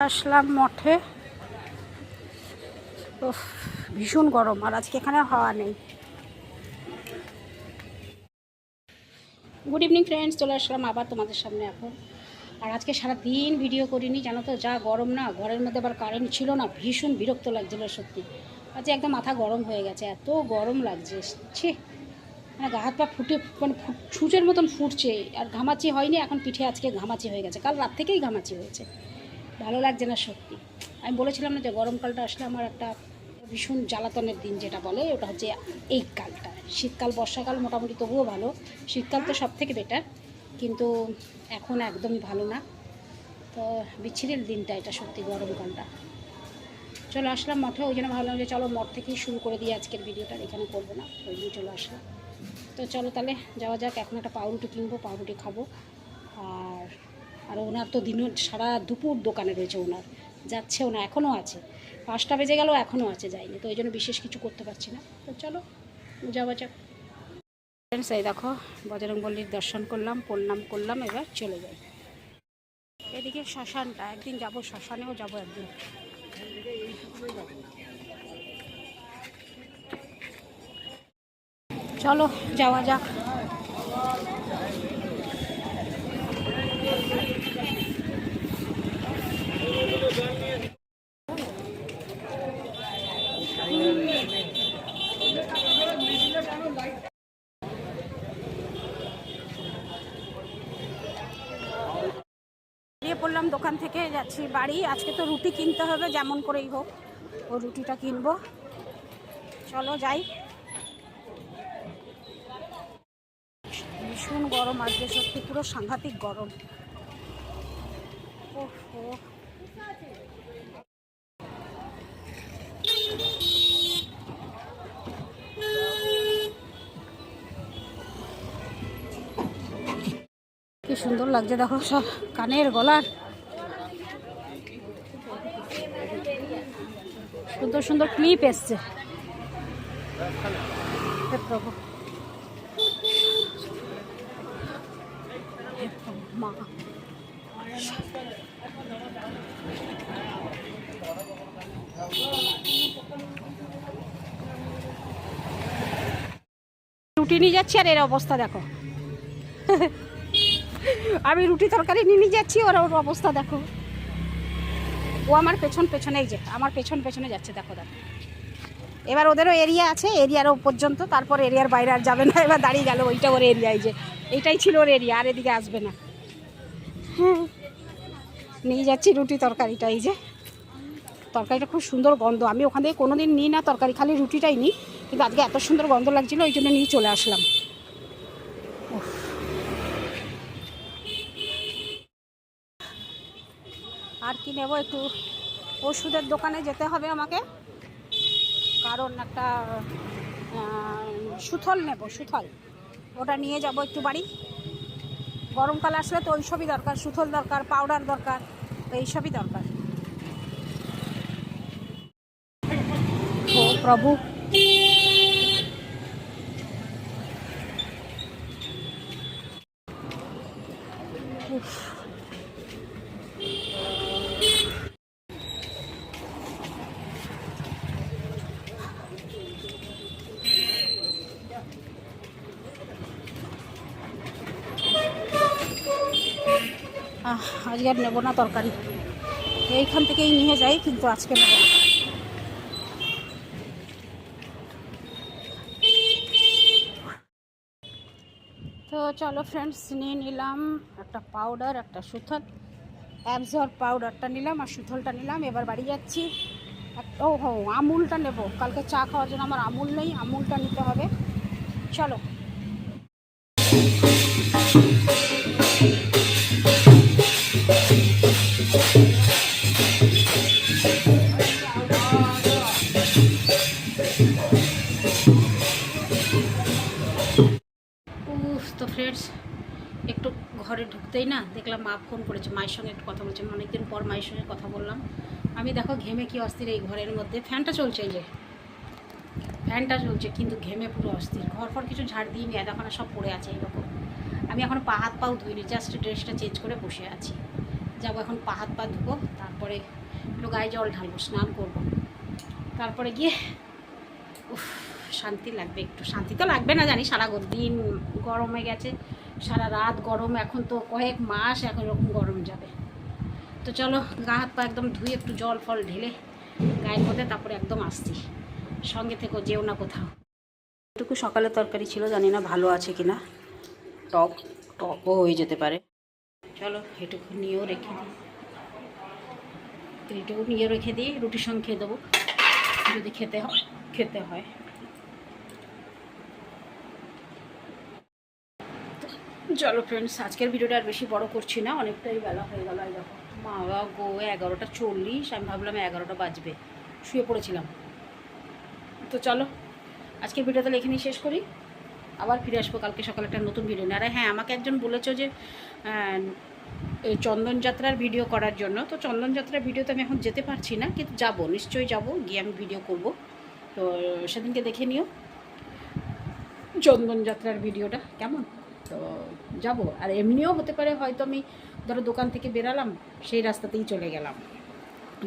আসলাম মঠে। ভীষণ গরম, আর আজকে এখানে হাওয়া নেই। গুড ইভিনিং ফ্রেন্ডস চলে আসলাম আবার তোমাদের সামনে এখন। আর আজকে সারা দিন ভিডিও করিনি, জানো তো, যা গরম না, ঘরের মধ্যে আবার কারেন্ট ছিল না, ভীষণ বিরক্ত লাগছিল সত্যি। আজকে একদম মাথা গরম হয়ে গেছে, এত গরম লাগছে, ছি। মানে গা হাত পা ফুটে মানে সূচের মতন ফুটছে, আর ঘামাচি হয়নি, এখন পিঠে আজকে ঘামাচি হয়ে গেছে, কাল রাত থেকেই ঘামাচি হয়েছে। ভালো লাগছে না সত্যি। আমি বলেছিলাম না যে গরমকালটা আসলে আমার একটা ভীষণ জ্বালাতনের দিন যেটা বলে, ওটা হচ্ছে এই কালটা। শীতকাল, বর্ষাকাল মোটামুটি তবুও ভালো। শীতকাল তো সব থেকে বেটার কিন্তু এখন একদমই ভালো না। তো বিচ্ছিরির দিনটা এটা সত্যি গরমকালটা চলো আসলাম মঠে, ওই জন্য ভাবলাম যে চলো মঠ থেকেই শুরু করে দিই আজকের ভিডিওটা এখানে করব না, ওই জন্য চলে আসলাম। তো চলো তাহলে যাওয়া যাক, এখন একটা পাউরুটি কিনবো, পাউরুটি খাব। আর আর ওনার তো দিন সারা দুপুর দোকানে রয়েছে ওনার। যাচ্ছেও না, এখনও আছে। পাঁচটা বেজে গেল, এখনও আছে, যায়নি। তো ওই জন্য বিশেষ কিছু করতে পারছি না। তো চলো যাওয়া যাক ফ্রেন্ডস এই দেখো বজরংবল্লির দর্শন করলাম, প্রণাম করলাম, এবার চলে যাই। এদিকে শ্মশানটা, একদিন যাব শ্মশানেও যাব একদিন। চলো, যাওয়া যাক। পড়লাম দোকান থেকে, যাচ্ছি বাড়ি। আজকে তো রুটি কিনতে হবে, যেমন করেই হোক। ও রুটিটা কিনবো। চলো যাই। ভীষণ গরম, আজকে সত্যি পুরো সাংঘাতিক গরম। ওহো সুন্দর লাগছে, দেখো সব কানের গলার। সুন্দর সুন্দর ক্লিপ এসছে। প্রভু। নিয়ে যাচ্ছি আর এর অবস্থা দেখো। আমি রুটি তরকারি নিয়ে যাচ্ছি, ওর ওর অবস্থা দেখো। ও আমার পেছন পেছনেই যে, আমার পেছন পেছনে যাচ্ছে, দেখো দেখো। এবার ওদেরও এরিয়া আছে এরিয়ারও পর্যন্ত, তারপর এরিয়ার বাইরে আর যাবে না, এবার দাঁড়িয়ে গেল, ওইটা ওর এরিয়ায় যে। এইটাই ছিল ওর এরিয়া আর এদিকে আসবে না। হুম। নিয়ে যাচ্ছি রুটি তরকারিটা, এই যে। তরকারিটা খুব সুন্দর গন্ধ, আমি ওখান থেকে কোনো দিন নিই না, তরকারি, খালি রুটিটাই নিই, কিন্তু আজকে এত সুন্দর গন্ধ লাগছিল, ওই জন্য নিয়ে চলে আসলাম। আর কি নেব একটু ওষুধের দোকানে যেতে হবে আমাকে। কারণ একটা সুথল নেব, সুথল। ওটা নিয়ে যাব একটু বাড়ি। গরমকাল আসলে তো ওইসবই দরকার, সুথল দরকার, পাউডার দরকার এইসবই দরকার। ও প্রভু। উফ। আজকে আর নেব না তরকারি। এইখান থেকেই নিয়ে যাই, কিন্তু আজকে নেব না। তো চলো ফ্রেন্ডস নিয়ে নিলাম একটা পাউডার একটা সুথল। অ্যাবজর্ব পাউডারটা নিলাম আর সুথলটা নিলাম, এবার বাড়ি যাচ্ছি। ও হো আমুলটা নেব। কালকে চা খাওয়ার জন্য আমার আমুল নেই, আমুলটা নিতে হবে। চলো। ঢুকতেই না, দেখলাম মা ফোন করেছে, মায়ের সঙ্গে একটু কথা বলছে অনেকদিন পর মায়ের সঙ্গে কথা বললাম। আমি দেখো ঘেমে কি অস্থির এই ঘরের মধ্যে, ফ্যানটা চলছে যে, ফ্যানটা চলছে, কিন্তু ঘেমে পুরো অস্থির, ঘর ফর কিছু ঝাড় নিয়ে দেখো সব পড়ে আছে এরকম আমি এখন পা হাত পাও ধুইনি জাস্ট ড্রেসটা চেঞ্জ করে বসে আছি। যাব এখন পা হাত পা ধুবো, তারপরে একটু গায়ে জল ঢালবো, স্নান করব। তারপরে গিয়ে, উফ শান্তি লাগবে একটু। শান্তি তো লাগবে না জানি, সারা দিন গরমে গেছে, সারা রাত গরম, এখন তো কয়েক মাস এখন এরকম গরম যাবে। তো চলো, গা হাত পা একদম ধুয়ে একটু জল ফল ঢেলে গায়ের মধ্যে তারপরে একদম আসছি। সঙ্গে থেকেও যেও না কোথাও। এটুকু সকালে তরকারি ছিল, জানি না ভালো আছে কি না টক, টকও হয়ে যেতে পারে। চলো, এটুকু নিয়েও রেখে দিই। এটুকু নিয়ে রেখে দিই রুটির সঙ্গে খেয়ে দেবো। যদি খেতে হয় খেতে হয়। চলো ফ্রেন্ডস আজকের ভিডিওটা আর বেশি বড় করছি না, অনেকটাই বেলা হয়ে গেল দেখো। মা বাবা গো, এগারোটা চল্লিশ, আমি ভাবলাম এগারোটা বাজবে, শুয়ে পড়েছিলাম। তো চলো, আজকের ভিডিও তাহলে এখানেই শেষ করি। আবার ফিরে আসব কালকে সকালে একটা নতুন ভিডিও নিয়ে। আরে হ্যাঁ আমাকে একজন বলেছ যে এই চন্দন যাত্রার ভিডিও করার জন্য। তো চন্দনযাত্রার ভিডিও তো আমি এখন যেতে পারছি না, কিন্তু যাব, নিশ্চয়ই যাব, গিয়ে আমি ভিডিও করব। তো সেদিনকে দেখে নিও। চন্দনযাত্রার ভিডিওটা কেমন? তো যাব। আর এমনিও হতে পারে হয়তো আমি ধরো দোকান থেকে বেরালাম, সেই রাস্তাতেই চলে গেলাম।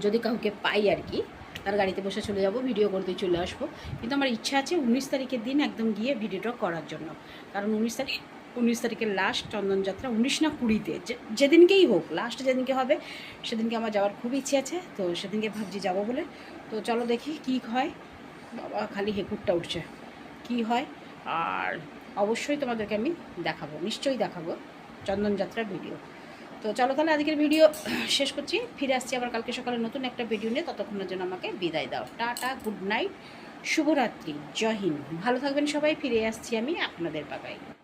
যদি কাউকে পাই আর কি, তার গাড়িতে বসে চলে যাব ভিডিও করতে চলে আসব। কিন্তু আমার ইচ্ছা আছে উনিশ তারিখের দিন একদম গিয়ে ভিডিওটা করার জন্য। কারণ উনিশ তারিখ, উনিশ তারিখের লাস্ট চন্দনযাত্রা উনিশ না কুড়িতে যেদিনকেই হোক লাস্ট যেদিনকে হবে, সেদিনকে আমার যাওয়ার খুব ইচ্ছে আছে, তো সেদিনকে ভাবছি যাব বলে। তো চলো দেখি কি হয়। বাবা, খালি হেকুরটা উঠছে। কি হয়? আর অবশ্যই তোমাদেরকে আমি দেখাবো, নিশ্চয়ই দেখাবো চন্দনযাত্রার ভিডিও তো চলো তাহলে আজকের ভিডিও শেষ করছি, ফিরে আসছি আবার কালকে সকালে নতুন একটা ভিডিও নিয়ে, ততক্ষণের জন্য আমাকে বিদায় দাও। টাটা গুড নাইট শুভরাত্রি, জয় হিন্দ। ভালো থাকবেন সবাই, ফিরে আসছি আমি আপনাদের পাকাই